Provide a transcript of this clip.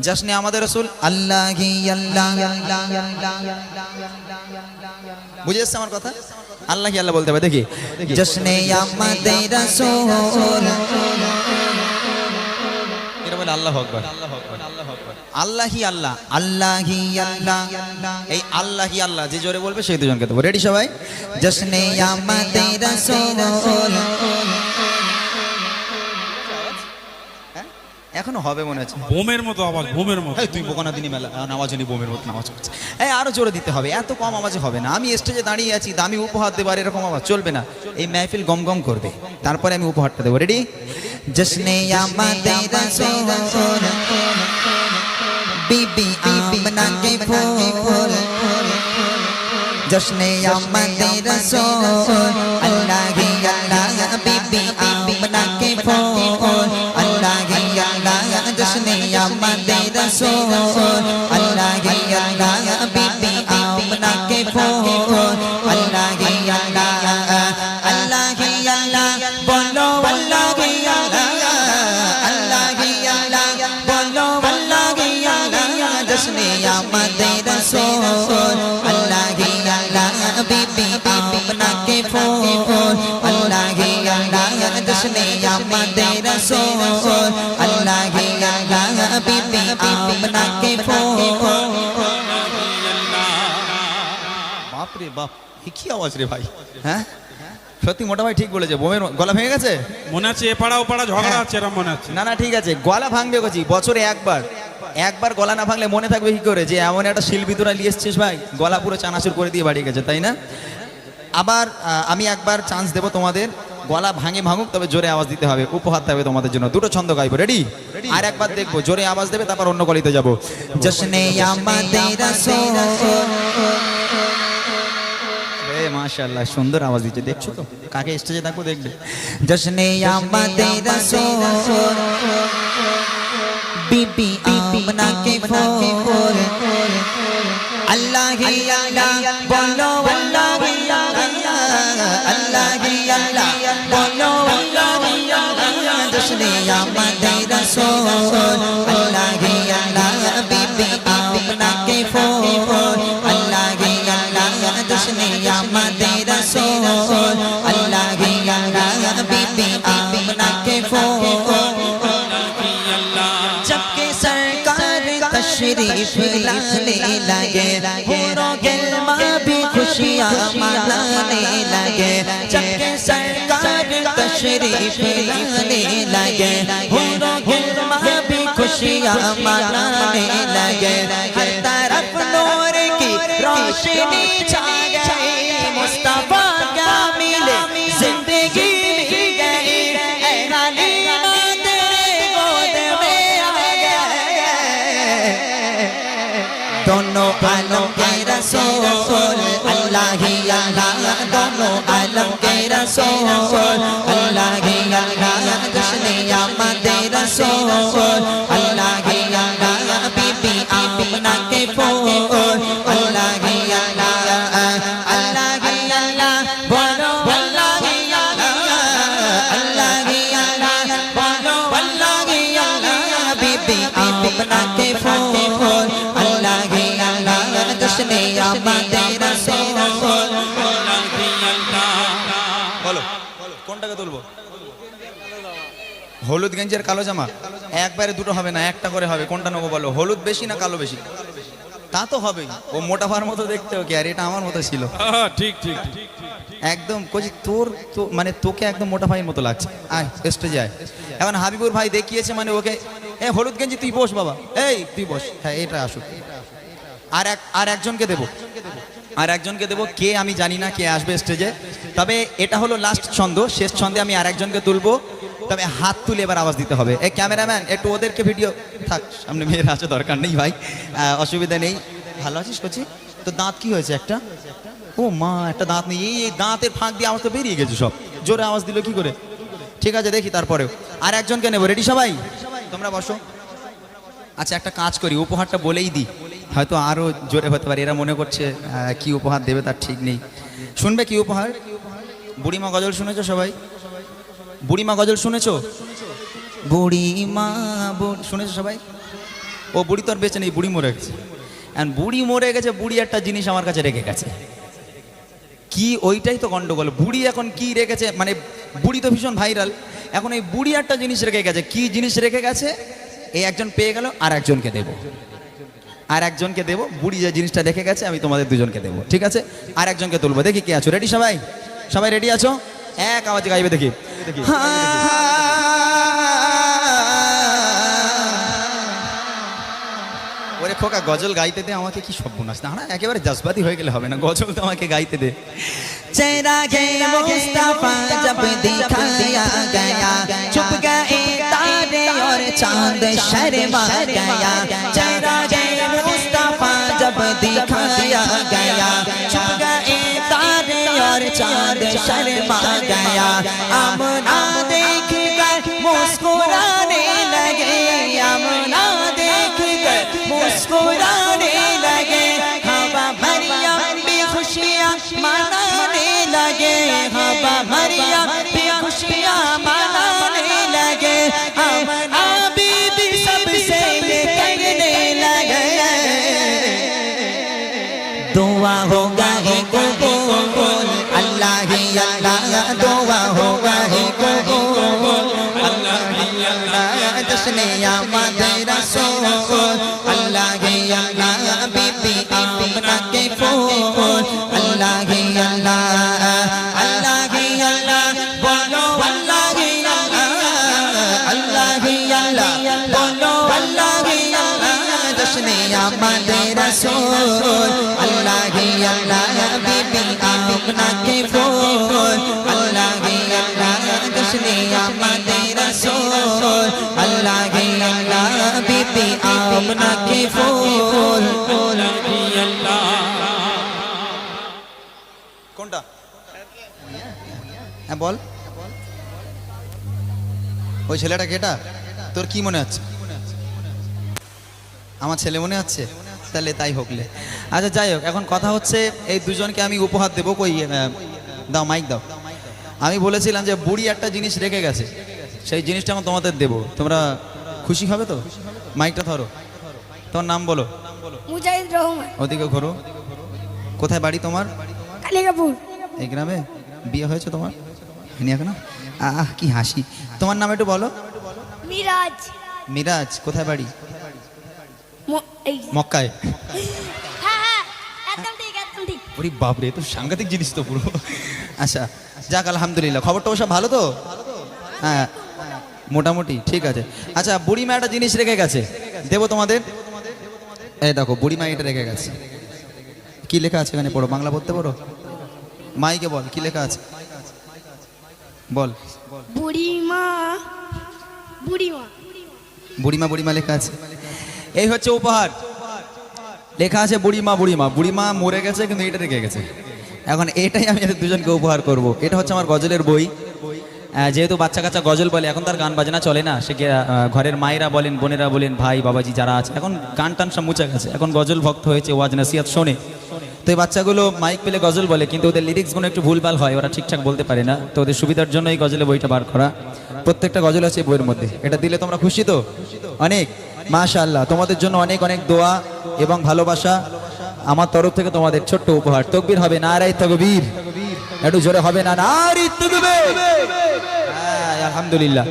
জশ্নে আমাদের রসুল, আল্লাহ আল্লাহ বুঝে এসছে আমার কথা? আল্লাহ আল্লাহ বলতে হবে, দেখি। জশ্নে আমাদের বলে আল্লাহ আকবার। আল্লাহি, আল্লাহ আল্লাহি, আল্লাহ। এই আল্লাহি, আল্লাহ, যে জোরে বলবে সেই দুজনকে দেবো। রেডি সবাই? জশ্নে আমাদের রসুল। এখনও হবে মনে হচ্ছে। বোমের মতো আওয়াজ বোমের মতো। তুই বোকানা দিনই মেলা নামাজ বোমের মতো নামাজ এই আরও জোরে দিতে হবে এত কম আওয়াজে হবে না। আমি স্টেজে দাঁড়িয়ে আছি দামি উপহার দেবার এরকম আওয়াজ চলবে না। এই মেহফিল গম গম করবে। তারপরে আমি উপহারটা দেবো। রেডি জশ্নে বিবি আমনা কে ফুল জশ্নে আমাদের রাসূল আল্লাহ আল্লাহ জশ্নে আমাদের রাসূল আল্লাহ আল্লাহ বিবি আমনা কে ফুল বাপ রে বাপ এ কি আওয়াজ রে ভাই? হ্যাঁ? সত্যি মোটা ভাই ঠিক বলেছে বোমের গলা ভেঙে গেছে? মনে আছে এপাড়া ওপাড়া ঝগড়া আছে এরম মনে আছে। না না ঠিক আছে গলা ভাঙবে গেছি বছরে একবার। একবার গলা না ভাঙলে মনে থাকবে কি করে যে এমন একটা শিল্পী তোরা নিয়ে এসছিস ভাই গলা পুরো চানাচুর করে দিয়ে বাড়ি গেছে তাই না? আবার আমি একবার চান্স দেবো তোমাদের গলা ভাঙে ভাঙুক তবে জোরে আওয়াজ দিতে হবে। উপহার থাকবে তোমাদের জন্য। দুটো ছন্দ গাইবো। রেডি আর একবার দেখব। জোরে আওয়াজ দেবে তারপর অন্য গলিতে যাব। জশ্নে মাশাআল্লাহ সুন্দর আওয়াজ দিচ্ছে। দেখছ তো? কাকে স্টেজে থাকব দেখবে। জশ্নে আমাদের বিবি আমনা কে আল্লাহ আল্লাহ বলো আল্লাহ আল্লাহ আল্লাহ বলো আল্লাহ জশ্নে আমাদের রাসূল আল্লাহ আল্লাহ लाने लगे। पूरों गिलमा भी खुशियाँ मनाने लगे। जबकि सरकार तशरीफ़ लाने लगे। पूरों गिलमा भी खुशियाँ मनाने लगे। हर तरफ़ नूर की रोशनी छा गई। मुस्तफ़ा आलम के रसूल अल्लाह ही अल्लाह दोनों आलम के रसूल अल्लाह ही अल्लाह जश्न आमद रसूल अल्लाह ही अल्लाह बीबी आमना के फूल তুলবো? হলুদ গেঞ্জি আর কালো জামা? একবারে দুটো হবে না একটা করে হবে কোনটা নেব বলো? হলুদ বেশি না কালো বেশি? তা তো হবেই। ও মোটা ভার মতো দেখতে কি আর এটা আমার মতো ছিল। হ্যাঁ, ঠিক ঠিক ঠিক। একদম কচি তোর তো মানে তোকে একদম মোটা ভাইয়ের মতো লাগছে। আয় স্টেজে আয়। এখন হাবিবুর ভাই দেখিয়েছে মানে ওকে এ হলুদ গেঞ্জি তুই বস বাবা। এই তুই বস। হ্যাঁ এটা আসুক। আর এক আর একজনকে দেবো। আর একজনকে দেবো কে আমি জানি না কে আসবে স্টেজে তবে এটা হলো লাস্ট ছন্দ, শেষ ছন্দে আমি আর একজনকে তুলবো। তবে হাত তুলে এবার আওয়াজ দিতে হবে। এই ক্যামেরাম্যান একটু ওদেরকে ভিডিও থাক, সামনে মেয়েরা আছে, দরকার নেই ভাই। অসুবিধা নেই। ভালো আছিস করছি তো দাঁত কি হয়েছে একটা? ও মা, একটা দাঁত নেই। এই দাঁতের ফাঁক দিয়ে আওয়াজ তো বেরিয়ে গেছে সব। জোরে আওয়াজ দিল কি করে? ঠিক আছে, দেখি তারপরেও। আর একজনকে নেব। রেডি সবাই? তোমরা বসো। আচ্ছা একটা কাজ করি, উপহারটা বলেই দিই। হয়তো আরও জোরে হতে পারে, এরা মনে করছে কি উপহার দেবে তার ঠিক নেই। শুনবে কি উপহার? বুড়িমা গজল শুনেছো সবাই? বুড়িমা গজল শুনেছো? বুড়িমা শুনেছো সবাই? ও বুড়ি তো আর বেঁচে নেই, বুড়ি মরে গেছে। And বুড়ি মরে গেছে, বুড়ি একটা জিনিস আমার কাছে রেখে গেছে। কি ওইটাই তো গন্ডগোল। বুড়ি এখন কি রেখেছে মানে বুড়ি তো ভীষণ ভাইরাল এখন এই বুড়ি একটা জিনিস রেখে গেছে, কি জিনিস রেখে গেছে? এই একজন পেয়ে গেল, আর একজনকে দেব। আর একজনকে দেবো, বুড়ি যে জিনিসটা রেখে গেছে, আমি তোমাদের দুজনকে দেবো, ঠিক আছে? আর একজনকে তুলবো। দেখি কে আছো রেডি সবাই? সবাই রেডি আছো এক আওয়াজে গাইবে দেখি ওরে খোকা গজল গাইতে দে আমাকে কি সর্বনাশ না না একেবারে জজবাতি হয়ে গেলে হবে না গজল তো আমাকে গাইতে দে चेहरा के मुस्तफा जब दिखाया गया चुप गए तारे और चांद शर्मा गया चेहरा के मुस्तफा जब दिखाया गया चुप गए तारे और चांद शर्मा गया अमना देख कर मुस्कुराने लगे। अमना देख कर मुस्कुराने আসলে আমাদের রাসূল আল্লাহ হে আল্লাহ বিবি আমরাকে ফোন আল্লাহ হে আল্লাহ আল্লাহ হে আল্লাহ বলো আল্লাহ হে আল্লাহ আল্লাহ হে আল্লাহ বলো আল্লাহ হে আল্লাহ আসলে আমাদের আল্লাহ আল্লাহ বিবি আমরাকে ফোন বিবি আমনাকে ফুল কোনটা? হ্যাঁ বল। ওই ছেলেটা কেটা তোর কি মনে হচ্ছে আমার ছেলে মনে হচ্ছে তাহলে তাই হোকলে আচ্ছা যাই হোক, এখন কথা হচ্ছে, এই দুজনকে আমি উপহার দেবো কই দাও মাইক দাও। আমি বলেছিলাম যে, বুড়ি একটা জিনিস রেখে গেছে। সেই জিনিসটা আমি তোমাদের দেবো। তোমরা খুশি হবে তো? মাইকটা ধরো। তোমার নাম বলো। মুজাহিদ রহমান। ওদিকে ঘোরো। কোথায় বাড়ি তোমার? কালিকাপুর এই গ্রামে? বিয়ে হয়েছে তোমার? হয়নি এখনও? আহ কি হাসি। তোমার নাম একটু বলো। মিরাজ। মিরাজ কোথায় বাড়ি? মক্কায়। হ্যাঁ হ্যাঁ ওরে বাপরে তো সাংঘাতিক জিনিস তো পুরো। আচ্ছা যাক আলহামদুলিল্লাহ। খবরটা সব ভালো তো? হ্যাঁ। মোটামুটি ঠিক আছে। আচ্ছা বুড়িমা একটা জিনিস রেখে গেছে। দেবো তোমাদের? এই দেখো বুড়িমা এটা রেখে গেছে। কি লেখা আছে এখানে? পড়ো বাংলা পড়তে পড়ো মাইকে বল কি লেখা আছে? বল। বুড়িমা বুড়িমা। বুড়িমা বুড়িমা লেখা আছে। এই হচ্ছে উপহার। লেখা আছে বুড়িমা বুড়িমা। বুড়িমা মরে গেছে কিন্তু এটা রেখে গেছে। এখন এটাই আমি দুজনকে উপহার করব। এটা হচ্ছে আমার গজলের বই। যেহেতু বাচ্চা কাচ্চা গজল বলে, এখন তার গান বাজনা চলে না। সে ঘরের মায়েরা বলেন, বোনেরা বলেন, ভাই, বাবাজি যারা আছে, এখন গান টান সব মুছে গেছে। এখন গজল ভক্ত হয়েছে, ওয়াজ নাসিয়াত শোনে। তো এই বাচ্চাগুলো মাইক পেলে গজল বলে, কিন্তু ওদের লিরিক্সগুলো একটু ভুলভাল হয়, ওরা ঠিকঠাক বলতে পারে না। তো ওদের সুবিধার জন্য এই গজলে বইটা বার করা। প্রত্যেকটা গজল আছে বইয়ের মধ্যে। এটা দিলে তোমরা খুশি তো? অনেক। মাশাআল্লাহ, তোমাদের জন্য অনেক অনেক দোয়া এবং ভালোবাসা। আমার তরফ থেকে তোমাদের ছোট্ট উপহার। তকবীর হবে নারাই তকবীর। একটু জোরে হবে না নারী তুলবে। হ্যাঁ, আলহামদুলিল্লাহ।